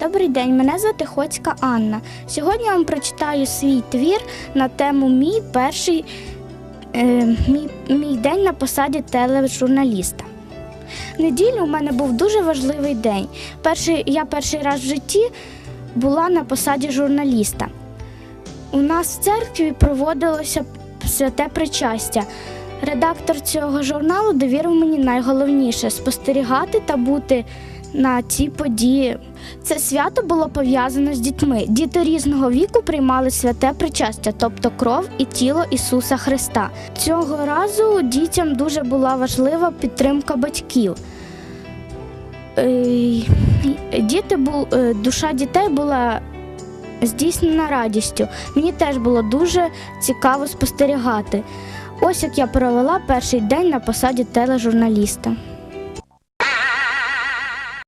Добрий день, мене звати Хоцька Анна. Сьогодні я вам прочитаю свій твір на тему Мій перший е, мій, мій день на посаді тележурналіста. Неділю у мене був дуже важливий день. Перший, я перший раз в житті була на посаді журналіста. У нас в церкві проводилося святе причастя. Редактор цього журналу довірив мені найголовніше спостерігати та бути на цій події. Це свято було пов'язано з дітьми. Діти різного віку приймали святе причастя, тобто кров і тіло Ісуса Христа. Цього разу дітям дуже була важлива підтримка батьків. Діти бу- е, душа дітей була здійснена радістю. Мені теж було дуже цікаво спостерігати. Ось як я провела перший день на посаді тележурналіста.